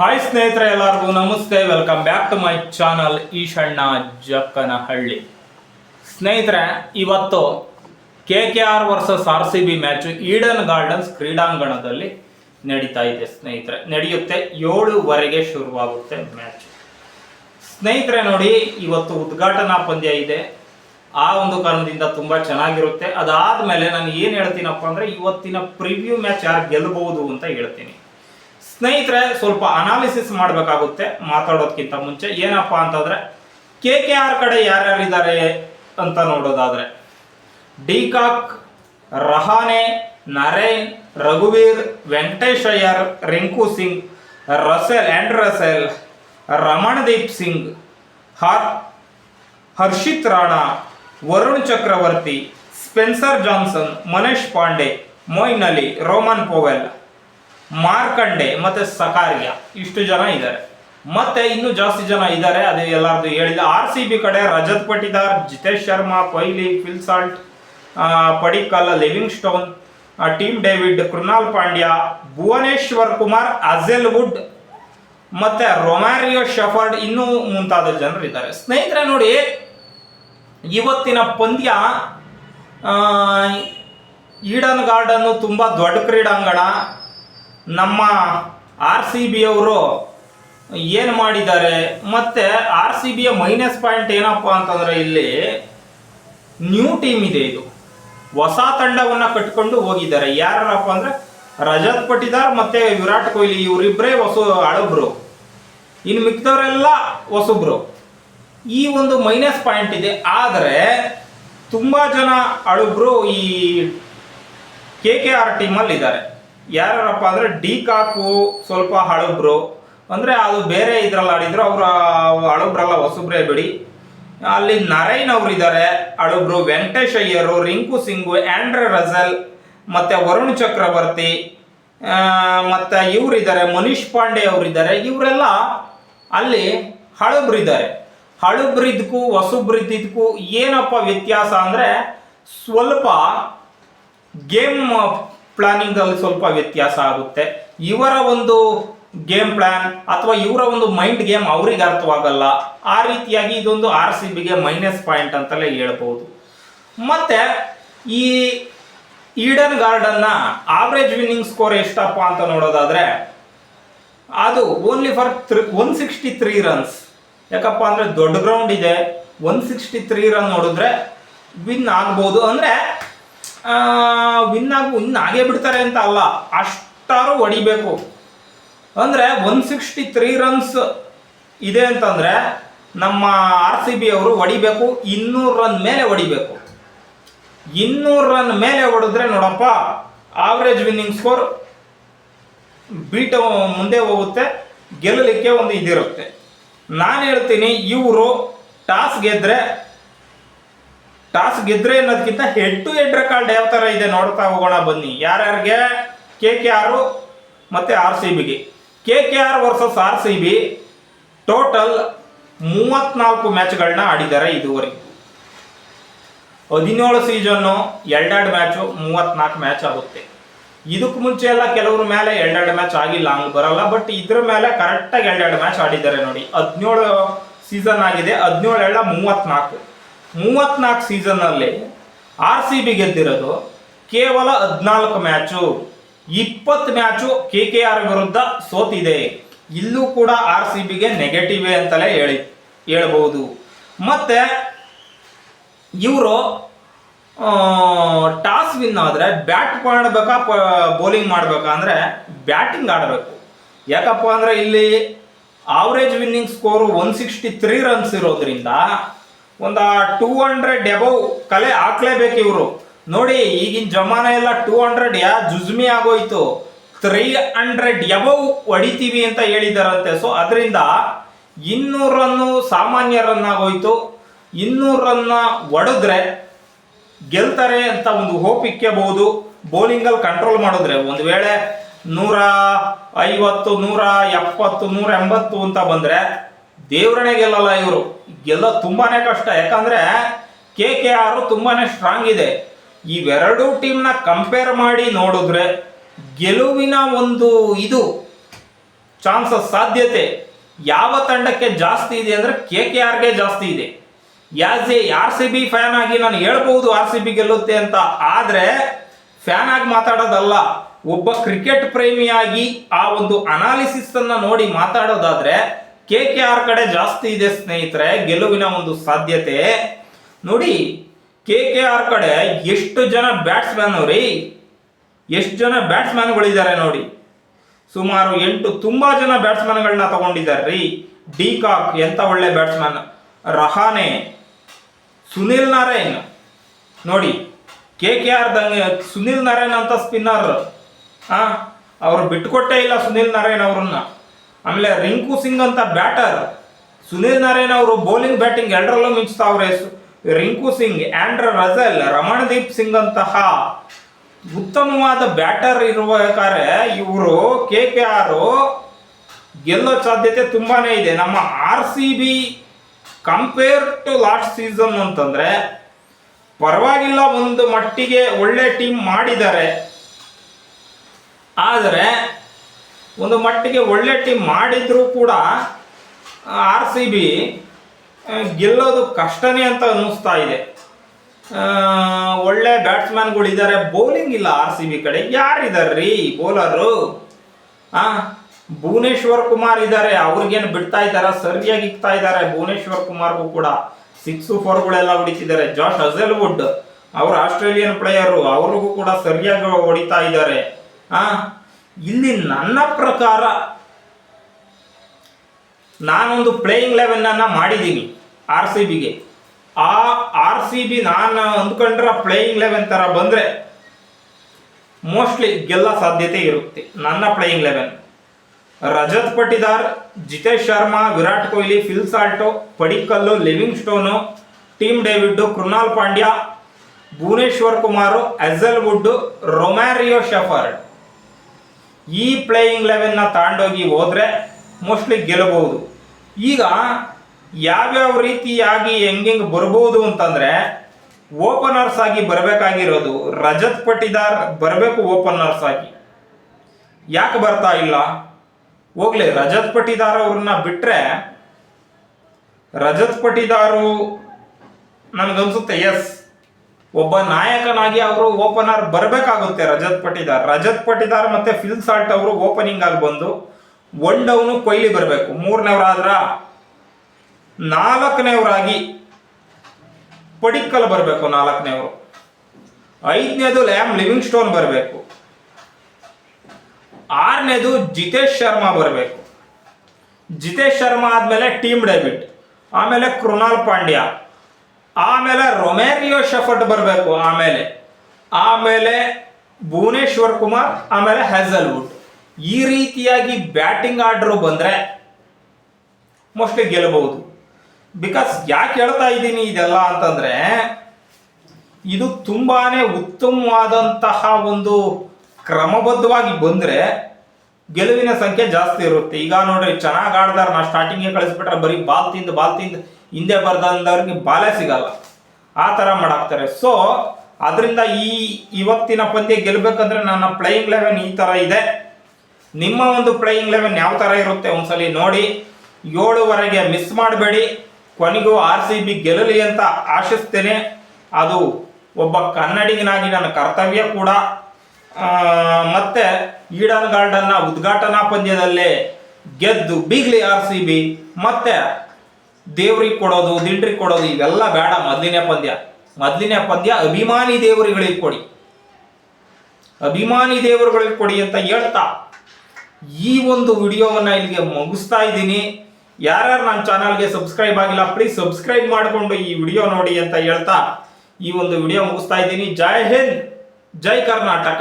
Hi ಸ್ನೇಹಿತರೆ ಎಲ್ಲರಿಗೂ ನಮಸ್ತೆ. Welcome back to my channel Eeshanna Jakkanahalli. ಸ್ನೇಹಿತರೆ, ಇವತ್ತು K K R versus R C B match Eden Gardens ಕ್ರೀಡಾಂಗಣದಲ್ಲಿ ನಡೀತಾ ಇದೆ ಸ್ನೇಹಿತರೆ. ನಡೆಯುತ್ತೆ, ಏಳುವರೆಗೆ ಶುರುವಾಗುತ್ತೆ ಮ್ಯಾಚ್ ಸ್ನೇಹಿತರೆ ನೋಡಿ, ಇವತ್ತು ಉದ್ಘಾಟನಾ ಪಂದ್ಯ ಇದೆ. ಆ ಒಂದು ಕಾರಣದಿಂದ ತುಂಬಾ ಚೆನ್ನಾಗಿರುತ್ತೆ. ಅದಾದ್ಮೇಲೆ ನಾನು ಏನು ಹೇಳ್ತೀನಪ್ಪ ಅಂದ್ರೆ, ಇವತ್ತಿನ ಪ್ರಿವ್ಯೂ ಮ್ಯಾಚ್ ಯಾರು ಗೆಲ್ಲಬಹುದು ಅಂತ ಹೇಳ್ತೀನಿ. ಸ್ನೇಹಿತರೆ, ಸ್ವಲ್ಪ ಅನಾಲಿಸಿಸ್ ಮಾಡಬೇಕಾಗುತ್ತೆ. ಮಾತಾಡೋದಕ್ಕಿಂತ ಮುಂಚೆ ಏನಪ್ಪಾ ಅಂತಂದ್ರೆ ಕೆ ಕೆ ಆರ್ ಕಡೆ ಯಾರ್ಯಾರಿದ್ದಾರೆ ಅಂತ ನೋಡೋದಾದ್ರೆ de Kock Rahane, Narine, ರಘುವೀರ್ Venkatesh Iyer Rinku Singh, Russell, and Russell, Ramandeep Singh, Har, Harshit Rana, Varun Chakravarthy, Spencer Johnson, Manish Pandey, Moeen Ali, Rovman Powell. Markande ಮತ್ತೆ ಸಕಾರಿಯಾ, ಇಷ್ಟು ಜನ ಇದ್ದಾರೆ. ಮತ್ತೆ ಇನ್ನೂ ಜಾಸ್ತಿ ಜನ ಇದ್ದಾರೆ, ಅದು ಎಲ್ಲರದು ಹೇಳಿದ ಆರ್ ಸಿ ಬಿ ಕಡೆ Rajat Patidar Jitesh Sharma, Kohli Phil Salt Padikkal Livingstone Tim David Krunal Pandya, Bhuvneshwar Kumar, Hazlewood, ಮತ್ತೆ ರೊಮ್ಯಾರಿಯೋ ಶಫರ್ಡ್, ಇನ್ನೂ ಮುಂತಾದ ಜನರು ಇದ್ದಾರೆ. ಸ್ನೇಹಿತರೆ ನೋಡಿ, ಇವತ್ತಿನ ಪಂದ್ಯ ಈಡನ್ ಗಾರ್ಡನ್ ತುಂಬ ದೊಡ್ಡ ಕ್ರೀಡಾಂಗಣ ನಮ್ಮ ಆರ್ ಸಿ ಬಿ ಅವರು ಏನು ಮಾಡಿದ್ದಾರೆ? ಮತ್ತು ಆರ್ ಸಿ ಬಿಯ ಮೈನಸ್ ಪಾಯಿಂಟ್ ಏನಪ್ಪ ಅಂತಂದರೆ ಇಲ್ಲಿ ನ್ಯೂ ಟೀಮ್ ಇದೆ ಇದು. ಹೊಸ ತಂಡವನ್ನು ಕಟ್ಕೊಂಡು ಹೋಗಿದ್ದಾರೆ. ಯಾರಪ್ಪ ಅಂದರೆ ರಜತ್ ಪಟಿದಾರ್ ಮತ್ತು ವಿರಾಟ್ ಕೊಹ್ಲಿ ಇವರಿಬ್ಬರೇ ಹೊಸ ಹಳಬ್ರು. ಇನ್ನು ಮಿಕ್ಕಿದವರೆಲ್ಲ ಹೊಸಬ್ರು. ಈ ಒಂದು ಮೈನಸ್ ಪಾಯಿಂಟ್ ಇದೆ. ಆದರೆ ತುಂಬ ಜನ ಅಳುಬ್ರು ಈ ಕೆ ಕೆ ಆರ್ ಟೀಮಲ್ಲಿ ಇದ್ದಾರೆ ಯಾರಪ್ಪ ಅಂದ್ರೆ ಡಿ ಕಾಕು, ಸ್ವಲ್ಪ ಹಳಬ್ರು. ಅಂದ್ರೆ ಅದು ಬೇರೆ ಇದ್ರಲ್ಲಿ ಆಡಿದ್ರು, ಅವ್ರ ಹಳಬ್ರಲ್ಲ ಹೊಸಬ್ರೇ ಬಿಡಿ. ಅಲ್ಲಿ ನರೈನ್ ಅವ್ರು ಇದ್ದಾರೆ ಹಳಬ್ರು, ವೆಂಕಟೇಶ್ ಅಯ್ಯರು, ರಿಂಕು ಸಿಂಗು, ಆಂಡ್ರೆ ರಜಲ್, ಮತ್ತೆ ವರುಣ್ ಚಕ್ರವರ್ತಿ ಮತ್ತೆ ಇವರಿದ್ದಾರೆ ಮನೀಶ್ ಪಾಂಡೆ ಅವರಿದ್ದಾರೆ ಇವರೆಲ್ಲ ಅಲ್ಲಿ ಹಳುಬ್ರಿದ್ದಾರೆ. ಹಳಬ್ರಿದ್ಕು ಹೊಸಬ್ರಿದ್ದಕ್ಕೂ ಏನಪ್ಪ ವ್ಯತ್ಯಾಸ ಅಂದ್ರೆ ಸ್ವಲ್ಪ ಗೇಮ್ ಪ್ಲಾನಿಂಗ್ ಸ್ವಲ್ಪ ವ್ಯತ್ಯಾಸ ಆಗುತ್ತೆ. ಇವರ ಒಂದು ಗೇಮ್ ಪ್ಲಾನ್ ಅಥವಾ ಇವರ ಒಂದು ಮೈಂಡ್ ಗೇಮ್ ಅವ್ರಿಗೆ ಅರ್ಥವಾಗಲ್ಲ. ಆ ರೀತಿಯಾಗಿ ಇದೊಂದು ಆರ್ ಸಿ ಬಿಗೆ ಮೈನಸ್ ಪಾಯಿಂಟ್ ಅಂತಲೇ ಹೇಳ್ಬೋದು. ಮತ್ತೆ ಈ ಈಡನ್ ಗಾರ್ಡನ್ನ ಆವ್ರೇಜ್ ವಿನ್ನಿಂಗ್ ಸ್ಕೋರ್ ಎಷ್ಟಪ್ಪ ಅಂತ ನೋಡೋದಾದ್ರೆ, ಅದು only for three one sixty three runs ಯಾಕಪ್ಪ ಅಂದ್ರೆ ದೊಡ್ಡ ಗ್ರೌಂಡ್ ಇದೆ. ಒನ್ ಸಿಕ್ಸ್ಟಿ ತ್ರೀ ರನ್ ನೋಡಿದ್ರೆ ವಿನ್ ಆಗ್ಬೋದು. ಅಂದ್ರೆ ವಿನ್ ಆಗಿ ವಿನ್ ಆಗೇ ಬಿಡ್ತಾರೆ ಅಂತ ಅಲ್ಲ. ಅಷ್ಟಾರು ಹೊಡಿಬೇಕು. ಅಂದ್ರೆ ಒನ್ ಸಿಕ್ಸ್ಟಿ ತ್ರೀ ರನ್ಸ್ ಇದೆ ಅಂತಂದ್ರೆ ನಮ್ಮ ಆರ್ ಸಿ ಬಿ ಅವರು ಹೊಡಿಬೇಕು. ಇನ್ನೂರು ರನ್ ಮೇಲೆ ಹೊಡಿಬೇಕು. ಇನ್ನೂರು ರನ್ ಮೇಲೆ ಹೊಡೆದ್ರೆ ನೋಡಪ್ಪ ಆವ್ರೇಜ್ ವಿನ್ನಿಂಗ್ ಸ್ಕೋರ್ ಬೀಟ್ ಮುಂದೆ ಹೋಗುತ್ತೆ. ಗೆಲ್ಲಲಿಕ್ಕೆ ಒಂದು ಇದಿರುತ್ತೆ. ನಾನು ಹೇಳ್ತೀನಿ, ಇವರು ಟಾಸ್ ಗೆದ್ರೆ ಟಾಸ್ ಗೆದ್ರೆ ಅನ್ನೋದಕ್ಕಿಂತ ಹೆಡ್ ಟು ಹೆಡ್ ರೆಕಾರ್ಡ್ ಯಾವ ಥರ ಇದೆ ನೋಡ್ತಾ ಹೋಗೋಣ ಬನ್ನಿ. ಯಾರ್ಯಾರಿಗೆ? ಕೆ ಕೆ ಆರು ಮತ್ತು ಆರ್ ಸಿ ಬಿಗೆ. K K R versus R C B total ಮೂವತ್ನಾಲ್ಕು ಮ್ಯಾಚ್ಗಳನ್ನ ಆಡಿದ್ದಾರೆ ಇದುವರೆಗೆ. ಹದಿನೇಳು ಸೀಸನ್ನು ಎರಡೆರಡು ಮ್ಯಾಚು ಮೂವತ್ನಾಲ್ಕು ಮ್ಯಾಚ್ ಆಗುತ್ತೆ. ಇದಕ್ಕೆ ಮುಂಚೆ ಎಲ್ಲ ಕೆಲವ್ರ ಮೇಲೆ ಎರಡೆರಡು ಮ್ಯಾಚ್ ಆಗಿಲ್ಲ, ಹಂಗೆ ಬರಲ್ಲ ಬಟ್ ಇದ್ರ ಮೇಲೆ ಕರೆಕ್ಟಾಗಿ ಎರಡೆರಡು ಮ್ಯಾಚ್ ಆಡಿದ್ದಾರೆ ನೋಡಿ. ಹದಿನೇಳು ಸೀಸನ್ ಆಗಿದೆ, ಹದಿನೇಳು ಎರಡ ಮೂವತ್ನಾಲ್ಕು. ಮೂವತ್ನಾಲ್ಕು ಸೀಸನ್ನಲ್ಲಿ ಆರ್ ಸಿ ಬಿ ಗೆದ್ದಿರೋದು ಕೇವಲ ಹದಿನಾಲ್ಕು ಮ್ಯಾಚು. ಇಪ್ಪತ್ತು ಮ್ಯಾಚು ಕೆ ಕೆ ಆರ್ ವಿರುದ್ಧ ಸೋತಿದೆ. ಇಲ್ಲೂ ಕೂಡ ಆರ್ ಸಿ ಬಿಗೆ ನೆಗೆಟಿವ್ ಅಂತಲೇ ಹೇಳಿ, ಹೇಳ್ಬೋದು. ಮತ್ತೆ ಇವರು ಟಾಸ್ ವಿನ್ ಆದರೆ ಬ್ಯಾಟ್ ಮಾಡಬೇಕಾ ಬೌಲಿಂಗ್ ಮಾಡಬೇಕಾ ಅಂದರೆ ಬ್ಯಾಟಿಂಗ್ ಆಡಬೇಕು. ಯಾಕಪ್ಪ ಅಂದರೆ ಇಲ್ಲಿ average winning score one sixty three runs ಇರೋದ್ರಿಂದ ಒಂದು ಟೂ ಹಂಡ್ರೆಡ್ ಎಬವ್ ಕಲೆ ಹಾಕ್ಲೇಬೇಕು ಇವರು. ನೋಡಿ, ಈಗಿನ ಜಮಾನ ಎಲ್ಲ ಟೂ ಹಂಡ್ರೆಡ್ ಯಾ ಜುಜ್ಮಿ ಆಗೋಯ್ತು. ತ್ರೀ ಹಂಡ್ರೆಡ್ ಎಬವ್ ಹೊಡಿತೀವಿ ಅಂತ ಹೇಳಿದಾರಂತೆ. ಸೊ ಅದರಿಂದ ಇನ್ನೂರು ರನ್ನು ಸಾಮಾನ್ಯ ರನ್ ಆಗೋಯ್ತು ಇನ್ನೂರು ರನ್ನ ಹೊಡೆದ್ರೆ ಗೆಲ್ತಾರೆ ಅಂತ ಒಂದು ಹೋಪ್ ಇಕ್ಕಬಹುದು. ಬೌಲಿಂಗಲ್ಲಿ ಕಂಟ್ರೋಲ್ ಮಾಡಿದ್ರೆ ಒಂದು ವೇಳೆ ನೂರ ಐವತ್ತು, ನೂರ ಎಪ್ಪತ್ತು, ನೂರ ಎಂಬತ್ತು ಅಂತ ಬಂದ್ರೆ ದೇವ್ರನೇ ಗೆಲ್ಲಲ್ಲ ಇವರು. ಗೆಲ್ಲ ತುಂಬಾನೇ ಕಷ್ಟ. ಯಾಕಂದ್ರೆ ಕೆ ಕೆ ಆರ್ ತುಂಬಾನೇ ಸ್ಟ್ರಾಂಗ್ ಇದೆ. ಇವೆರಡೂ ಟೀಮ್ನ ಕಂಪೇರ್ ಮಾಡಿ ನೋಡಿದ್ರೆ ಗೆಲುವಿನ ಒಂದು ಇದು ಚಾನ್ಸಸ್ ಸಾಧ್ಯತೆ ಯಾವ ತಂಡಕ್ಕೆ ಜಾಸ್ತಿ ಇದೆ ಅಂದ್ರೆ ಕೆ ಕೆ ಆರ್ಗೆ ಜಾಸ್ತಿ ಇದೆ. As a R C B fan ಆಗಿ ನಾನು ಹೇಳ್ಬಹುದು ಆರ್ ಸಿ ಬಿ ಗೆಲ್ಲುತ್ತೆ ಅಂತ. ಆದ್ರೆ ಫ್ಯಾನ್ ಆಗಿ ಮಾತಾಡೋದಲ್ಲ. ಒಬ್ಬ ಕ್ರಿಕೆಟ್ ಪ್ರೇಮಿಯಾಗಿ ಆ ಒಂದು ಅನಾಲಿಸಿಸ್ ಅನ್ನ ನೋಡಿ ಮಾತಾಡೋದಾದ್ರೆ ಕೆ ಕೆ ಆರ್ ಕಡೆ ಜಾಸ್ತಿ ಇದೆ ಸ್ನೇಹಿತರೆ, ಗೆಲುವಿನ ಒಂದು ಸಾಧ್ಯತೆ. ನೋಡಿ, ಕೆ ಕೆ ಆರ್ ಕಡೆ ಎಷ್ಟು ಜನ ಬ್ಯಾಟ್ಸ್ಮನ್ ಅವ್ರಿ? ಎಷ್ಟು ಜನ ಬ್ಯಾಟ್ಸ್ಮನ್ಗಳಿದ್ದಾರೆ ನೋಡಿ. ಸುಮಾರು ಎಂಟು, ತುಂಬಾ ಜನ ಬ್ಯಾಟ್ಸ್ಮನ್ಗಳನ್ನ ತಗೊಂಡಿದ್ದಾರೆ ರೀ ಡಿ ಕಾಕ್, ಎಂತ ಒಳ್ಳೆ ಬ್ಯಾಟ್ಸ್ಮನ್ ರಹಾನೆ, ಸುನಿಲ್ ನಾರಾಯಣ್. ನೋಡಿ, ಕೆ ಕೆ ಆರ್ ದಂಗೆ, ಸುನಿಲ್ ನಾರಾಯಣ್ ಅಂತ ಸ್ಪಿನ್ನರ್. ಆ, ಅವ್ರು ಬಿಟ್ಕೊಟ್ಟೇ ಇಲ್ಲ ಸುನಿಲ್ ನಾರಾಯಣ್ ಅವ್ರನ್ನ. ಆಮೇಲೆ ರಿಂಕು ಸಿಂಗ್ ಅಂತ ಬ್ಯಾಟರ್, ಸುನೀಲ್ ನಾರಾಯಣ್ ಅವರು ಬೌಲಿಂಗ್ ಬ್ಯಾಟಿಂಗ್ ಎರಡರಲ್ಲೂ ಮಿಂಚ್ತಾವ್ರೆ. ಸು- ರಿಂಕು ಸಿಂಗ್, ಆಂಡ್ರ ರಜಲ್, ರಮಣದೀಪ್ ಸಿಂಗ್ ಅಂತಹ ಉತ್ತಮವಾದ ಬ್ಯಾಟರ್ ಇರಬೇಕಾದ್ರೆ ಇವರು ಕೆ ಕೆ ಆರ್ ಗೆಲ್ಲೋ ಸಾಧ್ಯತೆ ತುಂಬಾನೇ ಇದೆ. ನಮ್ಮ R C B compare to last season ಅಂತಂದ್ರೆ ಪರವಾಗಿಲ್ಲ, ಒಂದು ಮಟ್ಟಿಗೆ ಒಳ್ಳೆ ಟೀಮ್ ಮಾಡಿದ್ದಾರೆ. ಆದರೆ ಒಂದು ಮಟ್ಟಿಗೆ ಒಳ್ಳೆ ಟೀಮ್ ಮಾಡಿದ್ರು ಕೂಡ ಆರ್ ಸಿ ಬಿ ಗೆಲ್ಲೋದು ಕಷ್ಟನೇ ಅಂತ ಅನ್ನಿಸ್ತಾ ಇದೆ. ಒಳ್ಳೆ ಬ್ಯಾಟ್ಸ್ಮನ್ಗಳಿದ್ದಾರೆ ಬೌಲಿಂಗ್ ಇಲ್ಲ ಆರ್ ಸಿ ಬಿ ಕಡೆ. ಯಾರಿದ್ದಾರ್ರಿ ಬೌಲರು ಆ, ಭುವನೇಶ್ವರ್ ಕುಮಾರ್ ಇದ್ದಾರೆ ಅವ್ರಿಗೇನು ಬಿಡ್ತಾ ಇದ್ದಾರ? ಸರಿಯಾಗಿ ಇಕ್ತಾ ಇದ್ದಾರೆ ಭುವನೇಶ್ವರ್ ಕುಮಾರ್ಗೂ ಕೂಡ. ಸಿಕ್ಸು ಫೋರ್ಗಳೆಲ್ಲ ಹೊಡಿತಿದ್ದಾರೆ. ಜಾಶ್ ಅಜೆಲ್ವುಡ್ ಅವರು ಆಸ್ಟ್ರೇಲಿಯನ್ ಪ್ಲೇಯರು ಅವ್ರಿಗೂ ಕೂಡ ಸರಿಯಾಗಿ ಹೊಡಿತಾ ಇದ್ದಾರೆ. ಆ ಇಲ್ಲಿ ನನ್ನ ಪ್ರಕಾರ ನಾನೊಂದು ಪ್ಲೇಯಿಂಗ್ ಲೆವೆನ್ ಅನ್ನ ಮಾಡಿದ್ದೀನಿ ಆರ್ ಸಿ ಬಿಗೆ ಆ ಆರ್ ಸಿ ಬಿ ನಾನು ಅಂದ್ಕೊಂಡ್ರ ಪ್ಲೇಯಿಂಗ್ ಲೆವೆನ್ ತರ ಬಂದ್ರೆ ಮೋಸ್ಟ್ಲಿ ಗೆಲ್ಲ ಸಾಧ್ಯತೆ ಇರುತ್ತೆ ನನ್ನ playing eleven Rajat Patidar Jitesh Sharma, Virat Kohli Phil ಸಾಲ್ಟೋ Padikkal Livingstone Tim David Krunal Pandya, Bhuvneshwar Kumar Hazlewood Romario Shepherd ಈ ಪ್ಲೇಯಿಂಗ್ ಲೆವೆನ್ನ ತಾಂಡೋಗಿ ಹೋದರೆ ಮೋಸ್ಟ್ಲಿ ಗೆಲ್ಲಬಹುದು ಈಗ ಯಾವ್ಯಾವ ರೀತಿಯಾಗಿ ಹೆಂಗೆಂಗೆ ಬರ್ಬೋದು ಅಂತಂದ್ರೆ ಓಪನರ್ಸ್ ಆಗಿ ಬರಬೇಕಾಗಿರೋದು ರಜತ್ ಪಟಿದಾರ್ ಬರಬೇಕು ಓಪನರ್ಸ್ ಆಗಿ. ಯಾಕೆ ಬರ್ತಾ ಇಲ್ಲ? ಹೋಗ್ಲಿ, ರಜತ್ ಪಟಿದಾರ್ ಅವ್ರನ್ನ ಬಿಟ್ರೆ ರಜತ್ ಪಟಿದಾರು ನನಗನ್ಸುತ್ತೆ ಎಸ್ ಒಬ್ಬ ನಾಯಕನಾಗಿ ಅವರು ಓಪನರ್ ಬರಬೇಕಾಗುತ್ತೆ ರಜತ್ ಪಟಿದಾರ್ ರಜತ್ ಪಟಿದಾರ್ ಮತ್ತೆ ಫಿಲ್ ಸಾಲ್ಟ್ ಅವರು ಓಪನಿಂಗ್ ಆಗಿ ಬಂದು ಒನ್ ಡೌನ್ ಕೊಹ್ಲಿ ಬರಬೇಕು. ಮೂರನೇವರಾದ್ರ ನಾಲ್ಕನೇವರಾಗಿ ಪಡಿಕ್ಕಲ್ ಬರಬೇಕು ನಾಲ್ಕನೇವರು. ಐದನೇದು ಲ್ಯಾಮ್ ಲಿವಿಂಗ್ ಸ್ಟೋನ್ ಬರಬೇಕು. ಆರನೇದು ಜಿತೇಶ್ ಶರ್ಮಾ ಬರಬೇಕು. ಜಿತೇಶ್ ಶರ್ಮಾ ಆದಮೇಲೆ ಟೀಮ್ ಡೆಬಿಟ್ ಆಮೇಲೆ ಕೃಣಾಲ್ ಪಾಂಡ್ಯ. ಆಮೇಲೆ ರೊಮೇರಿಯೋ ಶಫಟ್ ಬರಬೇಕು ಆಮೇಲೆ. ಆಮೇಲೆ ಭುವನೇಶ್ವರ್ ಕುಮಾರ್, ಆಮೇಲೆ ಹ್ಯಾಸಲ್ವುಡ್. ಈ ರೀತಿಯಾಗಿ ಬ್ಯಾಟಿಂಗ್ ಆರ್ಡರ್ ಬಂದರೆ ಮೋಸ್ಟ್ಲಿ ಗೆಲ್ಲಬಹುದು ಬಿಕಾಸ್ ಯಾಕೆ ಹೇಳ್ತಾ ಇದ್ದೀನಿ ಇದೆಲ್ಲ ಅಂತಂದ್ರೆ, ಇದು ತುಂಬಾನೇ ಉತ್ತಮವಾದಂತಹ ಒಂದು ಕ್ರಮಬದ್ಧವಾಗಿ ಬಂದ್ರೆ ಗೆಲುವಿನ ಸಂಖ್ಯೆ ಜಾಸ್ತಿ ಇರುತ್ತೆ. ಈಗ ನೋಡ್ರಿ, ಚೆನ್ನಾಗಿ ಆಡ್ದಾರ ನಾ ಸ್ಟಾರ್ಟಿಂಗೇ ಕಳಿಸ್ಬಿಟ್ರೆ ಬರೀ ಬಾಲ್ ತಿಂದು ಬಾಲ್ ತಿಂದು ಹಿಂದೆ ಬರ್ದಂದವ್ರಿಗೆ ಬಾಲ ಸಿಗಲ್ಲ. ಆ ಥರ ಮಾಡಾಕ್ತಾರೆ. ಸೊ ಅದರಿಂದ ಈ ಇವತ್ತಿನ ಪಂದ್ಯ ಗೆಲ್ಲಬೇಕಂದ್ರೆ ನನ್ನ ಪ್ಲೇಯಿಂಗ್ ಲೆವೆನ್ ಈ ಥರ ಇದೆ. ನಿಮ್ಮ ಒಂದು ಪ್ಲೇಯಿಂಗ್ ಲೆವೆನ್ ಯಾವ ಥರ ಇರುತ್ತೆ ಒಂದ್ಸಲಿ ನೋಡಿ. ಏಳುವರೆಗೆ ಮಿಸ್ ಮಾಡಬೇಡಿ. ಕೊನೆಗೂ ಆರ್ ಸಿ ಬಿ ಗೆಲ್ಲಲಿ ಅಂತ ಆಶಿಸ್ತೇನೆ. ಅದು ಒಬ್ಬ ಕನ್ನಡಿಗನಾಗಿ ನನ್ನ ಕರ್ತವ್ಯ ಕೂಡ. ಮತ್ತೆ ಈಡನ್ ಗಾರ್ಡನ್ನ ಉದ್ಘಾಟನಾ ಪಂದ್ಯದಲ್ಲಿ ಗೆದ್ದು ಬೀಗ್ಲಿ ಆರ್ ಸಿ ಬಿ ಮತ್ತೆ ದೇವ್ರಿಗೆ ಕೊಡೋದು ದಿಂಡ್ರಿಗೆ ಕೊಡೋದು, ಇವೆಲ್ಲ ಬೇಡ ಮೊದಲಿನ ಪಂದ್ಯ. ಮೊದಲಿನ ಪಂದ್ಯ ಅಭಿಮಾನಿ ದೇವರುಗಳಿಗೆ ಕೊಡಿ. ಅಭಿಮಾನಿ ದೇವರುಗಳಿಗೆ ಕೊಡಿ ಅಂತ ಹೇಳ್ತಾ, ಈ ಒಂದು ವಿಡಿಯೋವನ್ನ ಇಲ್ಲಿಗೆ ಮುಗಿಸ್ತಾ ಇದ್ದೀನಿ. ಯಾರ್ಯಾರು ನನ್ನ ಚಾನಲ್ಗೆ ಸಬ್ಸ್ಕ್ರೈಬ್ ಆಗಿಲ್ಲ ಪ್ಲೀಸ್ ಸಬ್ಸ್ಕ್ರೈಬ್ ಮಾಡಿಕೊಂಡು ಈ ವಿಡಿಯೋ ನೋಡಿ ಅಂತ ಹೇಳ್ತಾ, ಈ ಒಂದು ವಿಡಿಯೋ ಮುಗಿಸ್ತಾ ಇದ್ದೀನಿ. ಜೈ ಹಿಂದ್, ಜೈ ಕರ್ನಾಟಕ.